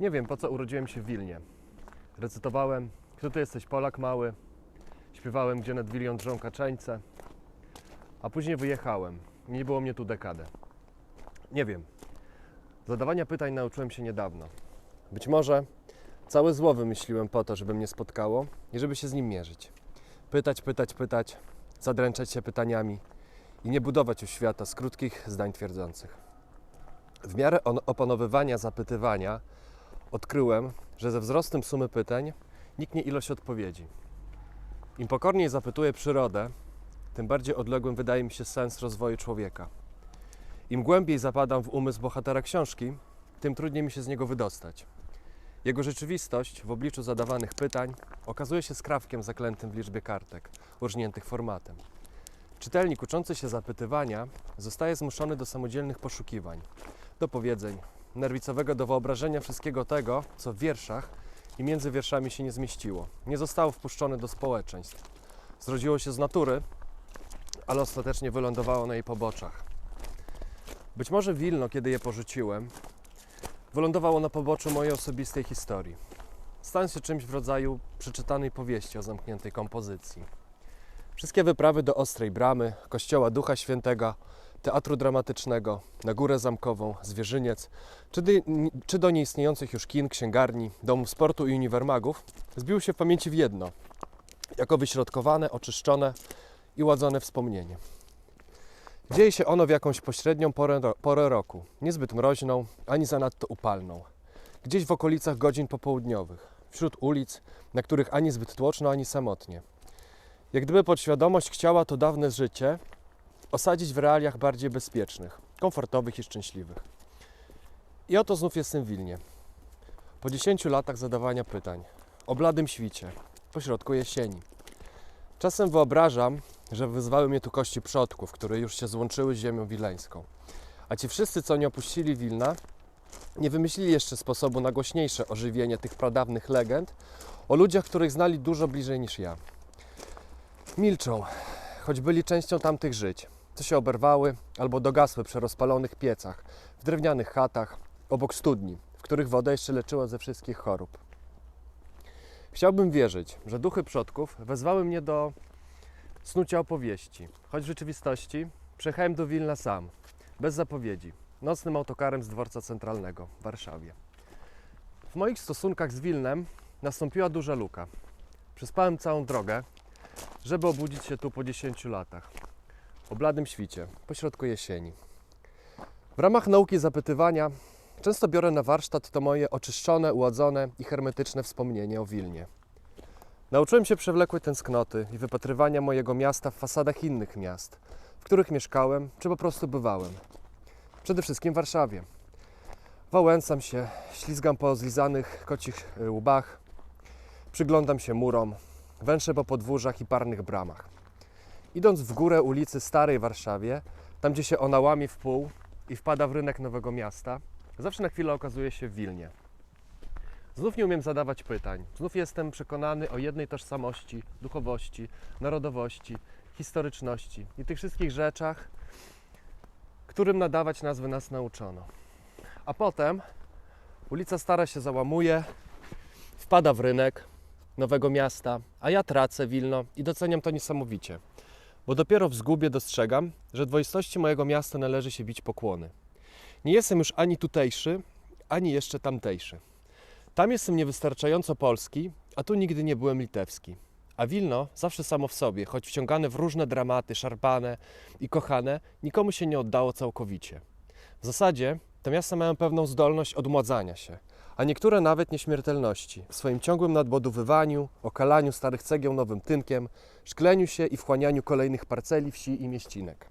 Nie wiem, po co urodziłem się w Wilnie. Recytowałem, kto ty jesteś Polak mały. Śpiewałem, gdzie nad Wilią drżą kaczeńce. A później wyjechałem. Nie było mnie tu dekadę. Nie wiem. Zadawania pytań nauczyłem się niedawno. Być może całe zło wymyśliłem po to, żeby mnie spotkało i żeby się z nim mierzyć. Pytać, pytać, pytać, zadręczać się pytaniami i nie budować u świata z krótkich zdań twierdzących. W miarę opanowywania zapytywania odkryłem, że ze wzrostem sumy pytań niknie ilość odpowiedzi. Im pokorniej zapytuję przyrodę, tym bardziej odległym wydaje mi się sens rozwoju człowieka. Im głębiej zapadam w umysł bohatera książki, tym trudniej mi się z niego wydostać. Jego rzeczywistość w obliczu zadawanych pytań okazuje się skrawkiem zaklętym w liczbie kartek, urżniętych formatem. Czytelnik uczący się zapytywania zostaje zmuszony do samodzielnych poszukiwań, do powiedzeń, nerwicowego do wyobrażenia wszystkiego tego, co w wierszach i między wierszami się nie zmieściło. Nie zostało wpuszczone do społeczeństw. Zrodziło się z natury, ale ostatecznie wylądowało na jej poboczach. Być może Wilno, kiedy je porzuciłem, wylądowało na poboczu mojej osobistej historii. Stając się czymś w rodzaju przeczytanej powieści o zamkniętej kompozycji. Wszystkie wyprawy do Ostrej Bramy, Kościoła Ducha Świętego, Teatru Dramatycznego, na Górę Zamkową, Zwierzyniec, czy, dy, czy do nieistniejących już kin, księgarni, domów sportu i uniwermagów, zbiły się w pamięci w jedno, jako wyśrodkowane, oczyszczone i ładzone wspomnienie. Dzieje się ono w jakąś pośrednią porę, porę roku, niezbyt mroźną, ani zanadto upalną. Gdzieś w okolicach godzin popołudniowych, wśród ulic, na których ani zbyt tłoczno, ani samotnie. Jak gdyby podświadomość chciała to dawne życie osadzić w realiach bardziej bezpiecznych, komfortowych i szczęśliwych. I oto znów jestem w Wilnie. Po 10 latach zadawania pytań, o bladym świcie, pośrodku jesieni. Czasem wyobrażam, że wyzwały mnie tu kości przodków, które już się złączyły z ziemią wileńską. A ci wszyscy, co nie opuścili Wilna, nie wymyślili jeszcze sposobu na głośniejsze ożywienie tych pradawnych legend o ludziach, których znali dużo bliżej niż ja. Milczą, choć byli częścią tamtych żyć, co się oberwały albo dogasły przy rozpalonych piecach, w drewnianych chatach, obok studni, w których woda jeszcze leczyła ze wszystkich chorób. Chciałbym wierzyć, że duchy przodków wezwały mnie do snucia opowieści, choć w rzeczywistości przyjechałem do Wilna sam, bez zapowiedzi, nocnym autokarem z dworca centralnego w Warszawie. W moich stosunkach z Wilnem nastąpiła duża luka. Przespałem całą drogę, żeby obudzić się tu po 10 latach. O bladym świcie, pośrodku jesieni. W ramach nauki zapytywania często biorę na warsztat to moje oczyszczone, uładzone i hermetyczne wspomnienie o Wilnie. Nauczyłem się przewlekłej tęsknoty i wypatrywania mojego miasta w fasadach innych miast, w których mieszkałem czy po prostu bywałem. Przede wszystkim w Warszawie. Wałęsam się, ślizgam po zlizanych kocich y, łbach, przyglądam się murom, węszę po podwórzach i parnych bramach. Idąc w górę ulicy Starej Warszawie, tam gdzie się ona łamie w pół i wpada w rynek Nowego Miasta, zawsze na chwilę okazuje się w Wilnie. Znów nie umiem zadawać pytań. Znów jestem przekonany o jednej tożsamości, duchowości, narodowości, historyczności i tych wszystkich rzeczach, którym nadawać nazwy nas nauczono. A potem ulica Stara się załamuje, wpada w rynek Nowego Miasta, a ja tracę Wilno i doceniam to niesamowicie. Bo dopiero w zgubie dostrzegam, że dwoistości mojego miasta należy się bić pokłony. Nie jestem już ani tutejszy, ani jeszcze tamtejszy. Tam jestem niewystarczająco polski, a tu nigdy nie byłem litewski. A Wilno zawsze samo w sobie, choć wciągane w różne dramaty, szarpane i kochane, nikomu się nie oddało całkowicie. W zasadzie te miasta mają pewną zdolność odmładzania się, a niektóre nawet nieśmiertelności, w swoim ciągłym nadbudowywaniu, okalaniu starych cegieł nowym tynkiem, szkleniu się i wchłanianiu kolejnych parceli wsi i mieścinek.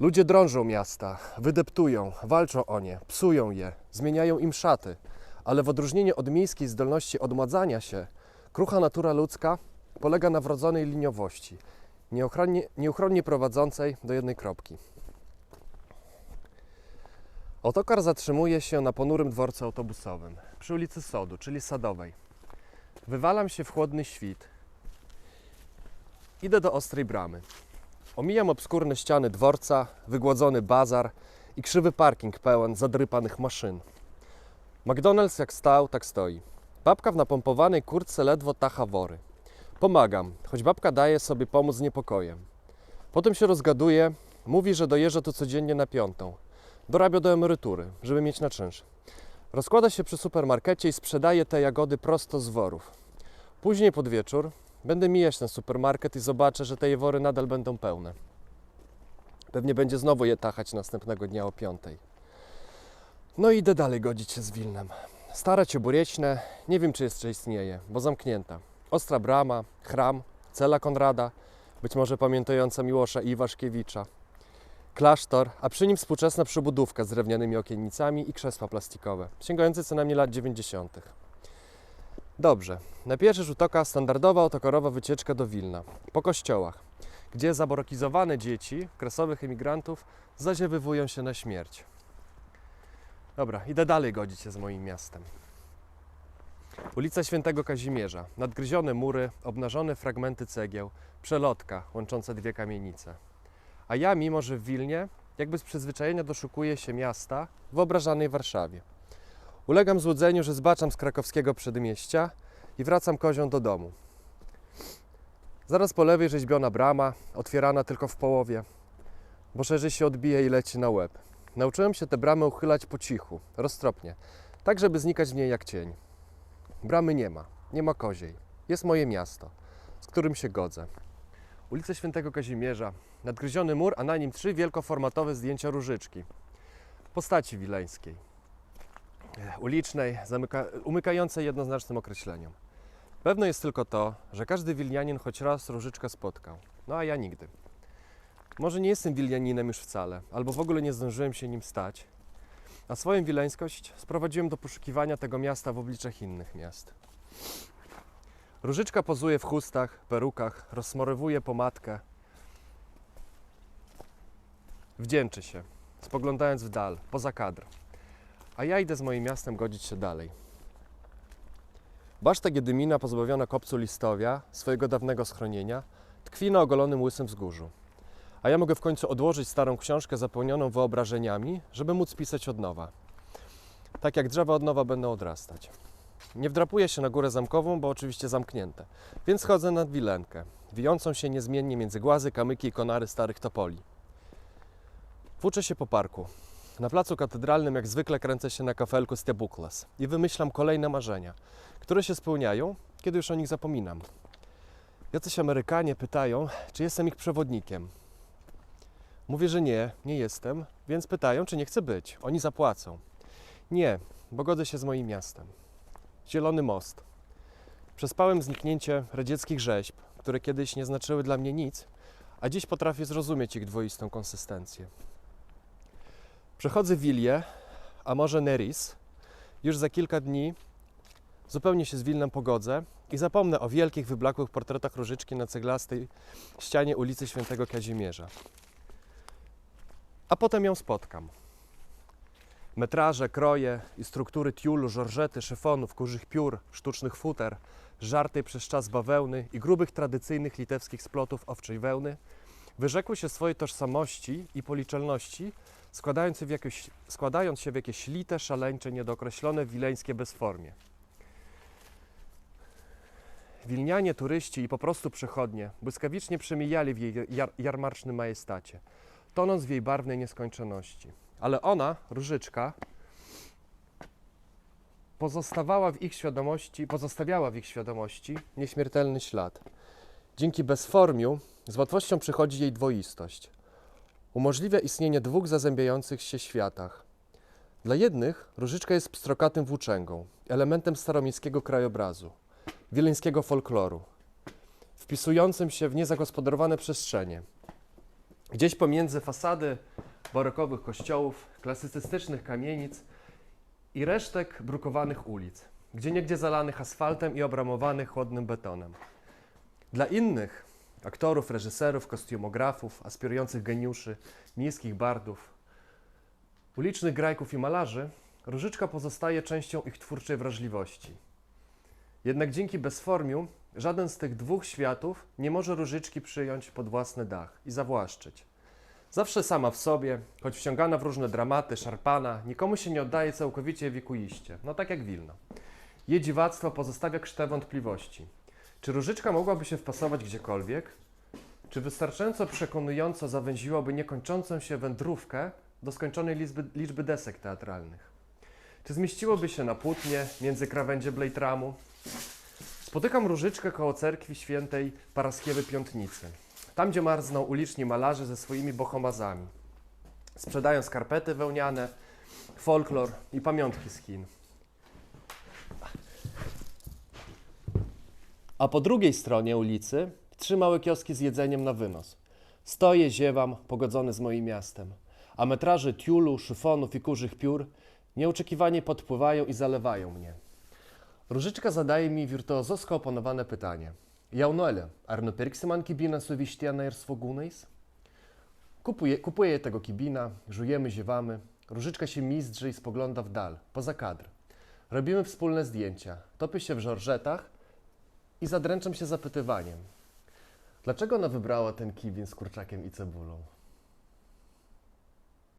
Ludzie drążą miasta, wydeptują, walczą o nie, psują je, zmieniają im szaty, ale w odróżnieniu od miejskiej zdolności odmładzania się, krucha natura ludzka polega na wrodzonej liniowości, nieuchronnie, nieuchronnie prowadzącej do jednej kropki. Autokar zatrzymuje się na ponurym dworcu autobusowym przy ulicy Sodu, czyli Sadowej. Wywalam się w chłodny świt. Idę do Ostrej Bramy. Omijam obskurne ściany dworca, wygłodzony bazar i krzywy parking pełen zadrypanych maszyn. McDonald's jak stał, tak stoi. Babka w napompowanej kurtce ledwo tacha wory. Pomagam, choć babka daje sobie pomóc z niepokojem. Potem się rozgaduje, mówi, że dojeżdża tu codziennie na piątą. Dorabia do emerytury, żeby mieć na czynsz. Rozkłada się przy supermarkecie i sprzedaje te jagody prosto z worów. Później pod wieczór będę mijać ten supermarket i zobaczę, że te wory nadal będą pełne. Pewnie będzie znowu je tachać następnego dnia o piątej. No i idę dalej godzić się z Wilnem. Stare cieburieczne, nie wiem czy jeszcze istnieje, bo zamknięta. Ostra brama, chram, cela Konrada, być może pamiętająca Miłosza Iwaszkiewicza. Klasztor, a przy nim współczesna przybudówka z drewnianymi okiennicami i krzesła plastikowe, sięgające co najmniej lat 90. Dobrze, na pierwszy rzut oka standardowa autokarowa wycieczka do Wilna, po kościołach, gdzie zaborokizowane dzieci kresowych emigrantów zaziewywują się na śmierć. Dobra, idę dalej godzić się z moim miastem. Ulica Świętego Kazimierza, nadgryzione mury, obnażone fragmenty cegieł, przelotka łącząca dwie kamienice. A ja, mimo że w Wilnie, jakby z przyzwyczajenia doszukuję się miasta w wyobrażanej Warszawie. Ulegam złudzeniu, że zbaczam z krakowskiego przedmieścia i wracam kozią do domu. Zaraz po lewej rzeźbiona brama, otwierana tylko w połowie, bo szerzej się odbije i leci na łeb. Nauczyłem się te bramy uchylać po cichu, roztropnie, tak żeby znikać w niej jak cień. Bramy nie ma, nie ma koziej. Jest moje miasto, z którym się godzę. Ulica Świętego Kazimierza, nadgryziony mur, a na nim trzy wielkoformatowe zdjęcia różyczki. Postaci wileńskiej. E, Ulicznej, zamyka, umykającej jednoznacznym określeniom. Pewne jest tylko to, że każdy wilnianin choć raz różyczkę spotkał. No a ja nigdy. Może nie jestem wilnianinem już wcale, albo w ogóle nie zdążyłem się nim stać, a swoją wileńskość sprowadziłem do poszukiwania tego miasta w obliczach innych miast. Różyczka pozuje w chustach, perukach, rozsmarowuje pomadkę. Wdzięczy się, spoglądając w dal, poza kadr. A ja idę z moim miastem godzić się dalej. Baszta Giedymina, pozbawiona kopcu listowia, swojego dawnego schronienia, tkwi na ogolonym łysym wzgórzu. A ja mogę w końcu odłożyć starą książkę zapełnioną wyobrażeniami, żeby móc pisać od nowa. Tak jak drzewa od nowa będą odrastać. Nie wdrapuję się na górę zamkową, bo oczywiście zamknięte, więc chodzę nad wilenkę, wijącą się niezmiennie między głazy, kamyki i konary starych topoli. Włóczę się po parku. Na placu katedralnym jak zwykle kręcę się na kafelku Stebuklas i wymyślam kolejne marzenia, które się spełniają, kiedy już o nich zapominam. Jacyś Amerykanie pytają, czy jestem ich przewodnikiem. Mówię, że nie, nie jestem, więc pytają, czy nie chcę być. Oni zapłacą. Nie, bo godzę się z moim miastem. Zielony Most. Przespałem zniknięcie radzieckich rzeźb, które kiedyś nie znaczyły dla mnie nic, a dziś potrafię zrozumieć ich dwoistą konsystencję. Przechodzę Wilię, a może Neris. Już za kilka dni zupełnie się z Wilnem pogodzę i zapomnę o wielkich, wyblakłych portretach różyczki na ceglastej ścianie ulicy Świętego Kazimierza. A potem ją spotkam. Metraże, kroje i struktury tiulu, żorżety, szyfonów, kurzych piór, sztucznych futer, żartej przez czas bawełny i grubych, tradycyjnych litewskich splotów owczej wełny wyrzekły się swojej tożsamości i policzalności, składając się w jakieś, składając się w jakieś lite, szaleńcze, niedookreślone wileńskie bezformie. Wilnianie, turyści i po prostu przechodnie błyskawicznie przemijali w jej jar, jarmarcznym majestacie, tonąc w jej barwnej nieskończoności. Ale ona, różyczka, pozostawała w ich świadomości, pozostawiała w ich świadomości nieśmiertelny ślad. Dzięki bezformiu z łatwością przychodzi jej dwoistość. Umożliwia istnienie dwóch zazębiających się światach. Dla jednych różyczka jest pstrokatym włóczęgą, elementem staromiejskiego krajobrazu, wileńskiego folkloru, wpisującym się w niezagospodarowane przestrzenie. Gdzieś pomiędzy fasady barokowych kościołów, klasycystycznych kamienic i resztek brukowanych ulic, gdzie niegdzie zalanych asfaltem i obramowanych chłodnym betonem. Dla innych aktorów, reżyserów, kostiumografów, aspirujących geniuszy, miejskich bardów, ulicznych grajków i malarzy, różyczka pozostaje częścią ich twórczej wrażliwości. Jednak dzięki bezformiu żaden z tych dwóch światów nie może różyczki przyjąć pod własny dach i zawłaszczyć. Zawsze sama w sobie, choć wciągana w różne dramaty, szarpana, nikomu się nie oddaje całkowicie wiekuiście. No tak jak Wilno. Jej dziwactwo pozostawia krztę wątpliwości. Czy Różyczka mogłaby się wpasować gdziekolwiek? Czy wystarczająco przekonująco zawęziłaby niekończącą się wędrówkę do skończonej liczby, liczby desek teatralnych? Czy zmieściłoby się na płótnie między krawędzie Blejtramu? Spotykam Różyczkę koło cerkwi świętej Paraskiewy Piątnicy. Tam, gdzie marzną uliczni malarze ze swoimi bohomazami. Sprzedają skarpety wełniane, folklor i pamiątki z Chin. A po drugiej stronie ulicy trzy małe kioski z jedzeniem na wynos. Stoję, ziewam, pogodzony z moim miastem. A metraże tiulu, szyfonów i kurzych piór nieoczekiwanie podpływają i zalewają mnie. Różyczka zadaje mi wirtuozosko oponowane pytanie. Jaunuele, ar nupirksi man kibiną su vištiena ir svogūnais? Kupuję, kupuję tego kibina, żujemy, ziewamy. Różyczka się mizdrzy i spogląda w dal, poza kadr. Robimy wspólne zdjęcia. Topię się w żorżetach i zadręczam się zapytywaniem. Dlaczego ona wybrała ten kibin z kurczakiem i cebulą?